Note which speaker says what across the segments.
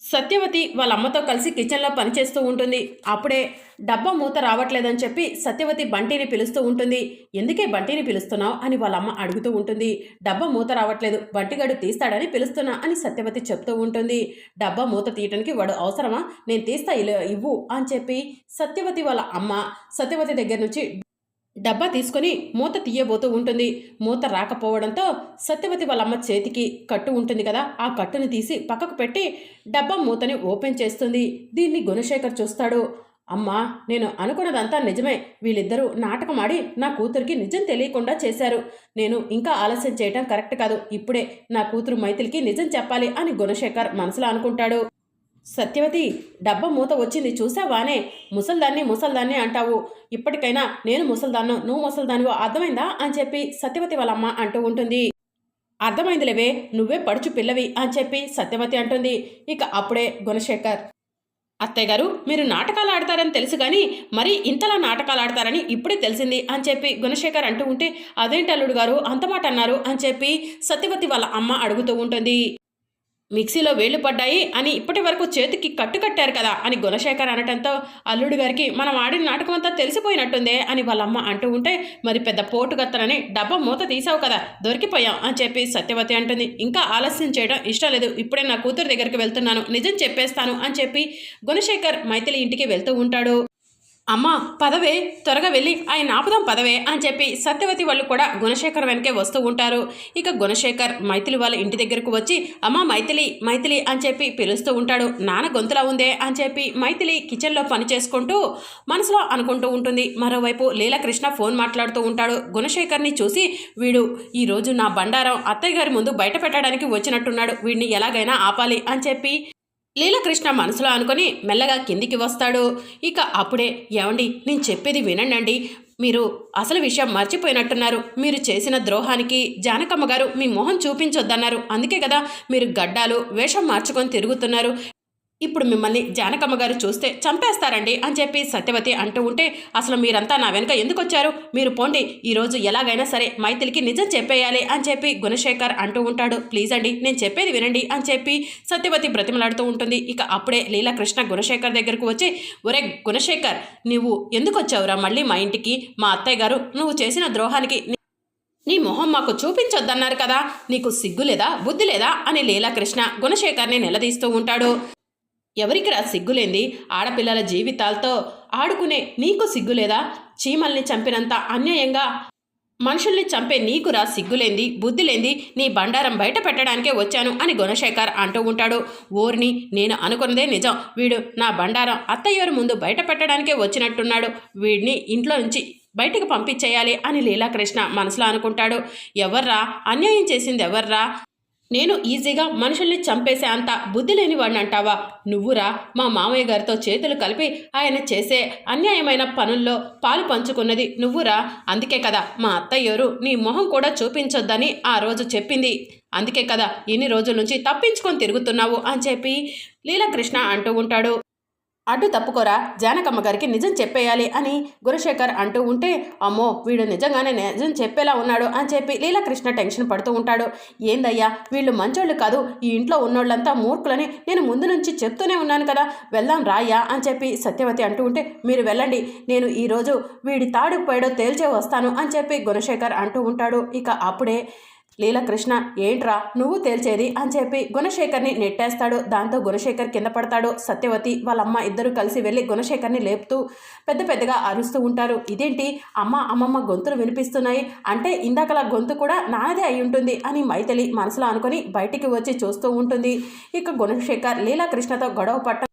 Speaker 1: సత్యవతి వాళ్ళ అమ్మతో కలిసి కిచెన్లో పనిచేస్తూ ఉంటుంది. అప్పుడే డబ్బా మూత రావట్లేదని చెప్పి సత్యవతి బంటిని పిలుస్తూ ఉంటుంది. ఎందుకే బంటిని పిలుస్తున్నావు? అని వాళ్ళ అమ్మ అడుగుతూ ఉంటుంది. డబ్బా మూత రావట్లేదు. బంటిగాడు తీస్తాడని పిలుస్తున్నా అని సత్యవతి చెప్తూ ఉంటుంది. డబ్బా మూత తీయటానికి వాడు అవసరమా? నేను తీస్తా ఇలా ఇవ్వు అని చెప్పి సత్యవతి వాళ్ళ అమ్మ సత్యవతి దగ్గర నుంచి డబ్బా తీసుకొని మూత తీయబోతూ ఉంటుంది. మూత రాకపోవడంతో సత్యవతి వాళ్ళ అమ్మ చేతికి కట్టు ఉంటుంది కదా ఆ కట్టుని తీసి పక్కకు పెట్టి డబ్బా మూతని ఓపెన్ చేస్తుంది. దీన్ని గుణశేఖర్ చూస్తాడు. అమ్మా నేను అనుకున్నదంతా నిజమే. వీళ్ళిద్దరూ నాటకం ఆడి నా కూతురికి నిజం తెలియకుండా చేశారు. నేను ఇంకా ఆలస్యం చేయటం కరెక్ట్ కాదు. ఇప్పుడే నా కూతురు మైథిలికి నిజం చెప్పాలి అని గుణశేఖర్ మనసులో అనుకుంటాడు. సత్యవతి డబ్బా మూత వచ్చింది. చూసావానే ముసల్దాన్ని ముసల్దాన్ని అంటావు. ఇప్పటికైనా నేను ముసల్దాన్ను నువ్వు ముసల్దానివో అర్థమైందా? అని చెప్పి సత్యవతి వాళ్ళ అమ్మ అంటూ ఉంటుంది. అర్థమైందిలేవే నువ్వే పడుచు పిల్లవి అని చెప్పి సత్యవతి అంటుంది. ఇక అప్పుడే గుణశేఖర్ అత్తయ్య గారు మీరు నాటకాలు ఆడతారని తెలుసు కానీ మరి ఇంతలా నాటకాలు ఆడతారని ఇప్పుడే తెలిసింది అని చెప్పి గుణశేఖర్ అంటూ ఉంటే అదేంటి అల్లుడు గారు అంత మాట అన్నారు అని చెప్పి సత్యవతి వాళ్ళ అమ్మ అడుగుతూ ఉంటుంది. మిక్సీలో వేళ్ళు పడ్డాయి అని ఇప్పటి వరకు చేతికి కట్టు కట్టారు కదా అని గుణశేఖర్ అనటంతో అల్లుడు గారికి మనం ఆడిన నాటకం అంతా తెలిసిపోయినట్టుందే అని వాళ్ళమ్మ అంటూ ఉంటే మరి పెద్ద పోటుగత్తనని డబ్బా మూత తీసావు కదా దొరికిపోయాం అని చెప్పి సత్యవతి అంటుంది. ఇంకా ఆలస్యం చేయడం ఇష్టం లేదు ఇప్పుడే నా కూతురు దగ్గరికి వెళ్తున్నాను నిజం చెప్పేస్తాను అని చెప్పి గుణశేఖర్ మైథిలి ఇంటికి వెళ్తూ ఉంటాడు. అమ్మా పదవే త్వరగా వెళ్ళి ఆయన ఆపుదాం పదవే అని చెప్పి సత్యవతి వాళ్ళు కూడా గుణశేఖర్ వెనకే వస్తూ ఉంటారు. ఇక గుణశేఖర్ మైథిలి వాళ్ళ ఇంటి దగ్గరకు వచ్చి అమ్మా మైథిలి మైథిలి అని చెప్పి పిలుస్తూ ఉంటాడు. నాన్న గొంతులా ఉందే అని చెప్పి మైథిలి కిచెన్లో పని చేసుకుంటూ మనసులో అనుకుంటూ ఉంటుంది. మరోవైపు లీలకృష్ణ ఫోన్ మాట్లాడుతూ ఉంటాడు. గుణశేఖర్ని చూసి వీడు ఈరోజు నా బండారం అత్తయ్య గారి ముందు బయట పెట్టడానికి వచ్చినట్టున్నాడు. వీడిని ఎలాగైనా ఆపాలి అని చెప్పి లీలకృష్ణ మనసులో అనుకొని మెల్లగా కిందికి వస్తాడు. ఇక అప్పుడే ఏమండి నేను చెప్పేది వినండి మీరు అసలు విషయం మర్చిపోయినట్టున్నారు. మీరు చేసిన ద్రోహానికి జానకమ్మ గారు మీ మొహం చూపించొద్దన్నారు. అందుకే కదా మీరు గడ్డాలు వేషం మార్చుకొని తిరుగుతున్నారు. ఇప్పుడు మిమ్మల్ని జానకమ్మ గారు చూస్తే చంపేస్తారండి అని చెప్పి సత్యవతి అంటూ ఉంటే అసలు మీరంతా నా వెనుక ఎందుకు వచ్చారు మీరు పోండి ఈరోజు ఎలాగైనా సరే మైథిలికి నిజం చెప్పేయాలి అని చెప్పి గుణశేఖర్ అంటూ ఉంటాడు. ప్లీజ్ అండి నేను చెప్పేది వినండి అని చెప్పి సత్యవతి బ్రతిమలాడుతూ ఉంటుంది. ఇక అప్పుడే లీలాకృష్ణ గుణశేఖర్ దగ్గరకు వచ్చి ఒరే గుణశేఖర్ నువ్వు ఎందుకు వచ్చావురా మళ్ళీ మా ఇంటికి? మా అత్తయ్య గారు నువ్వు చేసిన ద్రోహానికి నీ- మొహం మాకు చూపించొద్దన్నారు కదా నీకు సిగ్గు లేదా బుద్ధి లేదా? అని లీలాకృష్ణ గుణశేఖర్ని నిలదీస్తూ ఉంటాడు. ఎవరికిరా సిగ్గులేంది? ఆడపిల్లల జీవితాలతో ఆడుకునే నీకు సిగ్గులేదా? చీమల్ని చంపినంత అన్యాయంగా? మనుషుల్ని చంపే నీకురా సిగ్గులేంది? బుద్ధిలేంది? నీ బండారం బయట పెట్టడానికే వచ్చాను అని గుణశేఖర్ అంటూ ఉంటాడు. ఓర్ని నేను అనుకున్నదే నిజం. వీడు నా బండారం అత్తయ్యోరు ముందు బయట పెట్టడానికే వచ్చినట్టున్నాడు. వీడిని ఇంట్లో నుంచి బయటకు పంపించేయాలి అని లీలాకృష్ణ మనసులో అనుకుంటాడు. ఎవర్రా? అన్యాయం చేసింది ఎవర్రా నేను ఈజీగా మనుషుల్ని చంపేసే అంత బుద్ధి లేనివాడిని అంటావా? నువ్వురా మా మామయ్య గారితో చేతులు కలిపి ఆయన చేసే అన్యాయమైన పనుల్లో పాలు పంచుకున్నది నువ్వురా. అందుకే కదా మా అత్తయ్యోరు నీ మొహం కూడా చూపించొద్దని ఆ రోజు చెప్పింది. అందుకే కదా ఇన్ని రోజుల నుంచి తప్పించుకొని తిరుగుతున్నావు అని చెప్పి లీలకృష్ణ అంటూ ఉంటాడు. అడ్డు తప్పుకోరా జానకమ్మ గారికి నిజం చెప్పేయాలి అని గుణశేఖర్ అంటూ ఉంటే అమ్మో వీడు నిజంగానే నిజం చెప్పేలా ఉన్నాడు అని చెప్పి లీలాకృష్ణ టెన్షన్ పడుతూ ఉంటాడు. ఏందయ్యా వీళ్ళు మంచోళ్ళు కాదు ఈ ఇంట్లో ఉన్నోళ్ళంతా మూర్ఖులని నేను ముందు నుంచి చెప్తూనే ఉన్నాను కదా వెళ్దాం రాయ్యా అని చెప్పి సత్యవతి అంటూ ఉంటే మీరు వెళ్ళండి నేను ఈరోజు వీడి తాడుకు పోయాడో తేల్చే వస్తాను అని చెప్పి గుణశేఖర్ అంటూ ఉంటాడు. ఇక అప్పుడే లీలకృష్ణ ఏంట్రా నువ్వు తేల్చేది? అని చెప్పి గుణశేఖర్ని నెట్టేస్తాడు. దాంతో గుణశేఖర్ కింద పడతాడు. సత్యవతి వాళ్ళ అమ్మ ఇద్దరు కలిసి వెళ్ళి గుణశేఖర్ని లేపుతూ పెద్ద పెద్దగా అరుస్తూ ఉంటారు. ఇదేంటి? అమ్మ అమ్మమ్మ గొంతులు వినిపిస్తున్నాయి. అంటే ఇందాకలా గొంతు కూడా నాదే అయి ఉంటుంది అని మైథిలి మనసులో అనుకొని బయటికి వచ్చి చూస్తూ ఉంటుంది. ఇక గుణశేఖర్ లీలాకృష్ణతో గొడవ పట్ట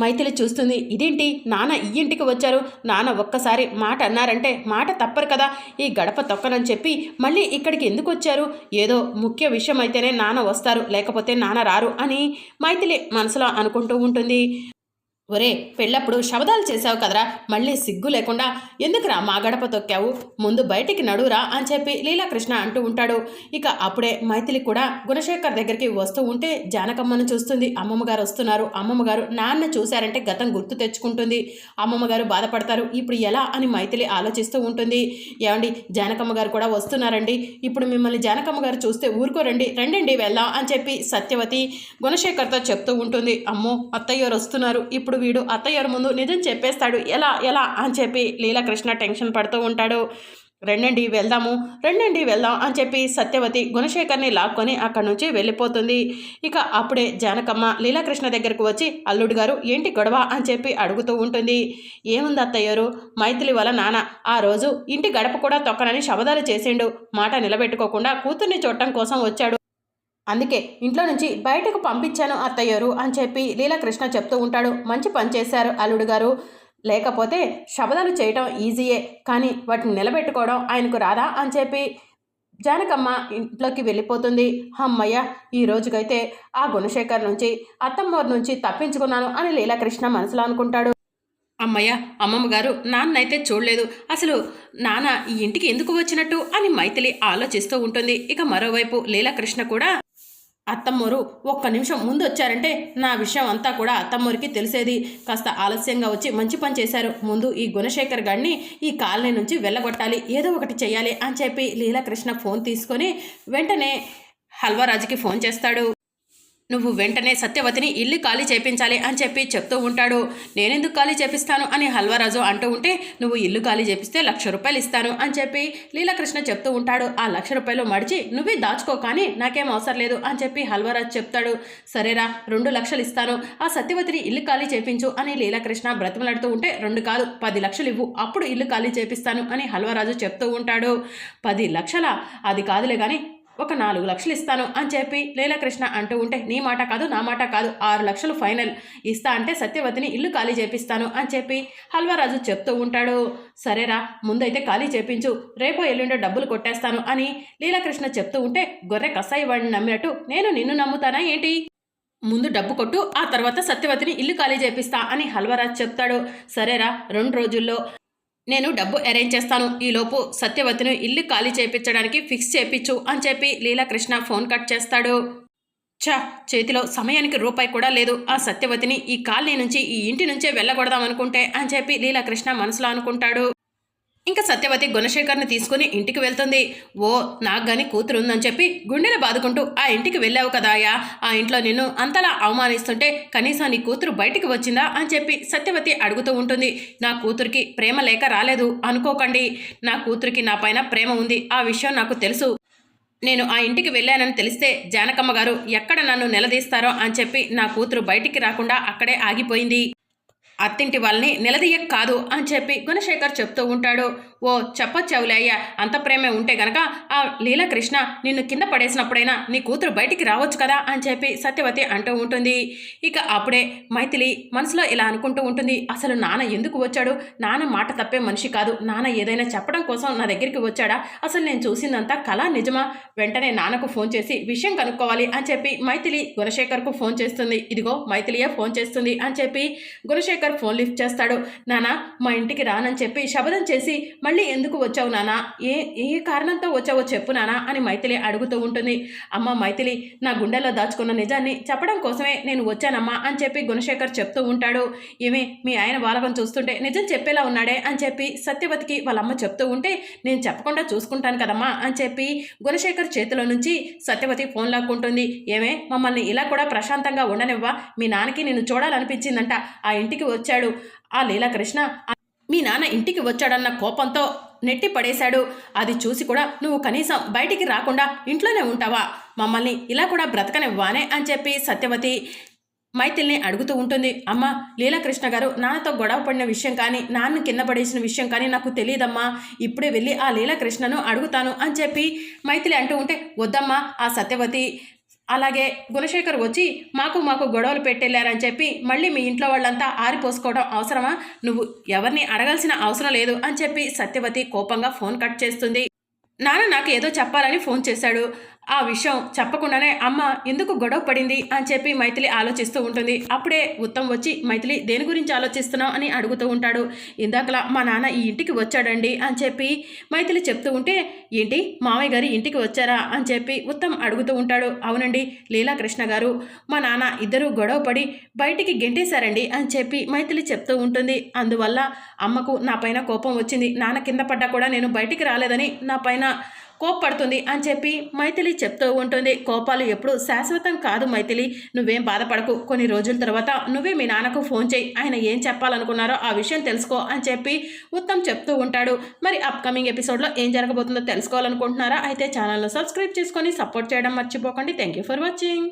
Speaker 1: మైథిలి చూస్తుంది. ఇదేంటి? నాన్న ఈ ఇంటికి వచ్చారు. నాన్న ఒక్కసారి మాట అన్నారంటే మాట తప్పరు కదా. ఈ గడప తొక్కనని చెప్పి మళ్ళీ ఇక్కడికి ఎందుకు వచ్చారు? ఏదో ముఖ్య విషయం అయితేనే నాన్న వస్తారు. లేకపోతే నాన్న రారు అని మైథిలి మనసులో అనుకుంటూ ఉంటుంది. ఒరే పెళ్ళప్పుడు శబదాలు చేసావు కదరా మళ్ళీ సిగ్గు లేకుండా ఎందుకురా మా గడప తొక్కావు? ముందు బయటికి నడురా అని చెప్పి లీలాకృష్ణ అంటూ ఉంటాడు. ఇక అప్పుడే మైథిలి కూడా గుణశేఖర్ దగ్గరికి వస్తూ ఉంటే జానకమ్మను చూస్తుంది. అమ్మమ్మ గారు వస్తున్నారు. అమ్మమ్మ గారు నాన్న చూశారంటే గతం గుర్తు తెచ్చుకుంటుంది. అమ్మమ్మ గారు బాధపడతారు. ఇప్పుడు ఎలా అని మైథిలి ఆలోచిస్తూ ఉంటుంది. ఏమండి జానకమ్మ గారు కూడా వస్తున్నారండి. ఇప్పుడు మిమ్మల్ని జానకమ్మ గారు చూస్తే ఊరుకోరండి రండండి వెళ్దాం అని చెప్పి సత్యవతి గుణశేఖర్తో చెప్తూ ఉంటుంది. అమ్మో అత్తయ్యారు వస్తున్నారు. ఇప్పుడు వీడు అత్తయ్యారు ముందు నిజం చెప్పేస్తాడు. ఎలా ఎలా అని చెప్పి లీలాకృష్ణ టెన్షన్ పడుతూ ఉంటాడు. రెండండి వెళ్దాము. రెండండి వెళ్దాం అని చెప్పి సత్యవతి గుణశేఖర్ని లాక్కొని అక్కడి నుంచి వెళ్ళిపోతుంది. ఇక అప్పుడే జానకమ్మ లీలాకృష్ణ దగ్గరకు వచ్చి అల్లుడు గారు ఏంటి గొడవ? అని చెప్పి అడుగుతూ ఉంటుంది. ఏముంది అత్తయ్యరు మైథిలి వల్ల నాన్న ఆ రోజు ఇంటి గడప కూడా తొక్కనని శబదాలు చేసిండు. మాట నిలబెట్టుకోకుండా కూతుర్ని చూడటం కోసం వచ్చాడు. అందుకే ఇంట్లో నుంచి బయటకు పంపించాను అత్తయ్యరు అని చెప్పి లీలాకృష్ణ చెప్తూ ఉంటాడు. మంచి పని చేశారు అల్లుడు గారు. లేకపోతే శబదాలు చేయటం ఈజీయే కానీ వాటిని నిలబెట్టుకోవడం ఆయనకు రాదా అని చెప్పి జానకమ్మ ఇంట్లోకి వెళ్ళిపోతుంది. అమ్మయ్య ఈ రోజుకైతే ఆ గుణశేఖర్ నుంచి అత్తమ్మోరు నుంచి తప్పించుకున్నాను అని లీలాకృష్ణ మనసులో అనుకుంటాడు. అమ్మయ్య అమ్మమ్మ గారు నాన్నైతే చూడలేదు. అసలు నాన్న ఈ ఇంటికి ఎందుకు వచ్చినట్టు అని మైథిలి ఆలోచిస్తూ ఉంటుంది. ఇక మరోవైపు లీలాకృష్ణ కూడా అత్తమ్మూరు ఒక్క నిమిషం ముందు వచ్చారంటే నా విషయం అంతా కూడా అత్తమ్మూరికి తెలిసేది. కాస్త ఆలస్యంగా వచ్చి మంచి పని చేశారు. ముందు ఈ గుణశేఖర్ గారిని ఈ కాలనీ నుంచి వెళ్ళగొట్టాలి. ఏదో ఒకటి చేయాలి అని చెప్పి లీలాకృష్ణ ఫోన్ తీసుకొని వెంటనే హల్వారాజుకి ఫోన్ చేస్తాడు. నువ్వు వెంటనే సత్యవతిని ఇల్లు ఖాళీ చేపించాలి అని చెప్పి చెప్తూ ఉంటాడు. నేనెందుకు ఖాళీ చేపిస్తాను అని హల్వరాజు అంటూ ఉంటే నువ్వు ఇల్లు ఖాళీ చేపిస్తే లక్ష రూపాయలు ఇస్తాను అని చెప్పి లీలాకృష్ణ చెప్తూ ఉంటాడు. ఆ లక్ష రూపాయలు మడిచి నువ్వే దాచుకో కానీ నాకేం అవసరం లేదు అని చెప్పి హల్వరాజు చెప్తాడు. సరేరా రెండు లక్షలు ఇస్తాను. ఆ సత్యవతిని ఇల్లు ఖాళీ చేపించు అని లీలాకృష్ణ బ్రతిమలాడుతూ ఉంటే రెండు కాదు పది లక్షలు ఇవ్వు. అప్పుడు ఇల్లు ఖాళీ చేపిస్తాను అని హల్వరాజు చెప్తూ ఉంటాడు. పది లక్షల? అది కాదులే కానీ ఒక నాలుగు లక్షలు ఇస్తాను అని చెప్పి లీలాకృష్ణ అంటూ ఉంటే నీ మాట కాదు నా మాట కాదు ఆరు లక్షలు ఫైనల్. ఇస్తా అంటే సత్యవతిని ఇల్లు ఖాళీ చేపిస్తాను అని చెప్పి హల్వారాజు చెప్తూ ఉంటాడు. సరేరా ముందైతే ఖాళీ చేపించు రేపో ఎల్లుండో డబ్బులు కొట్టేస్తాను అని లీలాకృష్ణ చెప్తూ ఉంటే గొర్రె కసాయి వాడిని నమ్మినట్టు నేను నిన్ను నమ్ముతానా ఏంటి? ముందు డబ్బు కొట్టు ఆ తర్వాత సత్యవతిని ఇల్లు ఖాళీ చేపిస్తా అని హల్వరాజ్ చెప్తాడు. సరేరా రెండు రోజుల్లో నేను డబ్బు అరేంజ్ చేస్తాను. ఈలోపు సత్యవతిని ఇల్లు ఖాళీ చేయించడానికి ఫిక్స్ చేయించు అని చెప్పి లీలాకృష్ణ ఫోన్ కట్ చేస్తాడు. ఛా చేతిలో సమయానికి రూపాయి కూడా లేదు. ఆ సత్యవతిని ఈ కాలనీ నుంచి ఈ ఇంటి నుంచే వెళ్ళగొడదాం అనుకుంటే అని చెప్పి లీలాకృష్ణ మనసులో అనుకుంటాడు. ఇంకా సత్యవతి గుణశేఖర్ని తీసుకుని ఇంటికి వెళ్తుంది. ఓ నాకు గాని కూతురు ఉందని చెప్పి గుండెలు బాదుకుంటూ ఆ ఇంటికి వెళ్ళావు కదాయా ఆ ఇంట్లో నిన్ను అంతలా అవమానిస్తుంటే కనీసం నీ కూతురు బయటికి వచ్చిందా? అని చెప్పి సత్యవతి అడుగుతూ ఉంటుంది. నా కూతురికి ప్రేమ లేక రాలేదు. అనుకోకండి. నా కూతురికి నా పైన ప్రేమ ఉంది. ఆ విషయం నాకు తెలుసు. నేను ఆ ఇంటికి వెళ్ళానని తెలిస్తే జానకమ్మ గారు ఎక్కడ నన్ను నిలదీస్తారో అని చెప్పి నా కూతురు బయటికి రాకుండా అక్కడే ఆగిపోయింది. అత్తింటి వాళ్ళని నిలదీయక్ కాదు అని చెప్పి గుణశేఖర్ చెప్తూ ఉంటాడు. ఓ చెప్పచ్చావులేయ్యా అంత ప్రేమే ఉంటే గనక ఆ లీలాకృష్ణ నిన్ను కింద పడేసినప్పుడైనా నీ కూతురు బయటికి రావచ్చు కదా అని చెప్పి సత్యవతి అంటూ ఉంటుంది. ఇక అప్పుడే మైథిలి మనసులో ఇలా అనుకుంటూ ఉంటుంది. అసలు నాన్న ఎందుకు వచ్చాడు? నాన్న మాట తప్పే మనిషి కాదు. నాన్న ఏదైనా చెప్పడం కోసం నా దగ్గరికి వచ్చాడా? అసలు నేను చూసిందంతా కళ నిజమా? వెంటనే నాన్నకు ఫోన్ చేసి విషయం కనుక్కోవాలి అని చెప్పి మైథిలి గుణశేఖర్కు ఫోన్ చేస్తుంది. ఇదిగో మైథిలియే ఫోన్ చేస్తుంది అని చెప్పి గుణశేఖర్ ఫోన్ లిఫ్ట్ చేస్తాడు. నానా మా ఇంటికి రానని చెప్పి శబదం చేసి మళ్ళీ ఎందుకు వచ్చావు నానా? ఏ ఏ కారణంతో వచ్చావో చెప్పు నానా అని మైథిలి అడుగుతూ ఉంటుంది. అమ్మ మైథిలి నా గుండెల్లో దాచుకున్న నిజాన్ని చెప్పడం కోసమే నేను వచ్చానమ్మా అని చెప్పి గుణశేఖర్ చెప్తూ ఉంటాడు. ఏమే మీ ఆయన బాలకం చూస్తుంటే నిజం చెప్పేలా ఉన్నాడే అని చెప్పి సత్యవతికి వాళ్ళమ్మ చెప్తూ ఉంటే నేను చెప్పకుండా చూసుకుంటాను కదమ్మా అని చెప్పి గుణశేఖర్ చేతిలో నుంచి సత్యవతి ఫోన్ లాక్కుంటుంది. ఏమే మమ్మల్ని ఇలా కూడా ప్రశాంతంగా ఉండనివ్వా మీ నాన్నకి నేను చూడాలనిపించిందంట. ఆ ఇంటికి వచ్చాడు. ఆ లీలాకృష్ణ మీ నాన్న ఇంటికి వచ్చాడన్న కోపంతో నెట్టి పడేశాడు. అది చూసి కూడా నువ్వు కనీసం బయటికి రాకుండా ఇంట్లోనే ఉంటావా? మమ్మల్ని ఇలా కూడా బ్రతకనివ్వానే అని చెప్పి సత్యవతి మైథిల్ని అడుగుతూ ఉంటుంది. అమ్మ లీలాకృష్ణ గారు నాన్నతో గొడవ పడిన విషయం కానీ నాన్న కింద పడేసిన విషయం కానీ నాకు తెలియదమ్మా ఇప్పుడే వెళ్ళి ఆ లీలాకృష్ణను అడుగుతాను అని చెప్పి మైథిలి అంటూ ఉంటే వద్దమ్మా ఆ సత్యవతి అలాగే గుణశేఖర్ వచ్చి మాకు మాకు గొడవలు పెట్టెళ్ళారని చెప్పి మళ్ళీ మీ ఇంట్లో వాళ్ళంతా ఆరిపోసుకోవడం అవసరమా? నువ్వు ఎవరిని అడగాల్సిన అవసరం లేదు అని చెప్పి సత్యవతి కోపంగా ఫోన్ కట్ చేస్తుంది. నాన్న నాకు ఏదో చెప్పాలని ఫోన్ చేశాడు. ఆ విషయం చెప్పకుండానే అమ్మ ఎందుకు గొడవ పడింది? అని చెప్పి మైథిలి ఆలోచిస్తూ ఉంటుంది. అప్పుడే ఉత్తమ్ వచ్చి మైథిలి దేని గురించి ఆలోచిస్తున్నావు? అని అడుగుతూ ఉంటాడు. ఇందాకలా మా నాన్న ఈ ఇంటికి వచ్చాడండి అని చెప్పి మైథిలి చెప్తూ ఉంటే ఏంటి? మామయ్య గారి ఇంటికి వచ్చారా? అని చెప్పి ఉత్తమ్ అడుగుతూ ఉంటాడు. అవునండి లీలాకృష్ణ గారు మా నాన్న ఇద్దరు గొడవ పడి బయటికి గెంటేశారండి అని చెప్పి మైథిలి చెప్తూ ఉంటుంది. అందువల్ల అమ్మకు నా పైన కోపం వచ్చింది. నాన్న కింద పడ్డా కూడా నేను బయటికి రాలేదని నా పైన కోప్పడుతుంది అని చెప్పి మైథిలి చెప్తూ ఉంటుంది. కోపాలు ఎప్పుడు శాశ్వతం కాదు మైథిలి. నువ్వేం బాధపడకు. కొన్ని రోజుల తర్వాత నువ్వే మీ నాన్నకు ఫోన్ చేయి. ఆయన ఏం చెప్పాలనుకున్నారో ఆ విషయం తెలుసుకో అని చెప్పి ఉత్తమ్ చెప్తూ ఉంటాడు. మరి అప్కమింగ్ ఎపిసోడ్లో ఏం జరగబోతుందో తెలుసుకోవాలనుకుంటున్నారా? అయితే ఛానల్ను సబ్స్క్రైబ్ చేసుకొని సపోర్ట్ చేయడం మర్చిపోకండి. Thank you for watching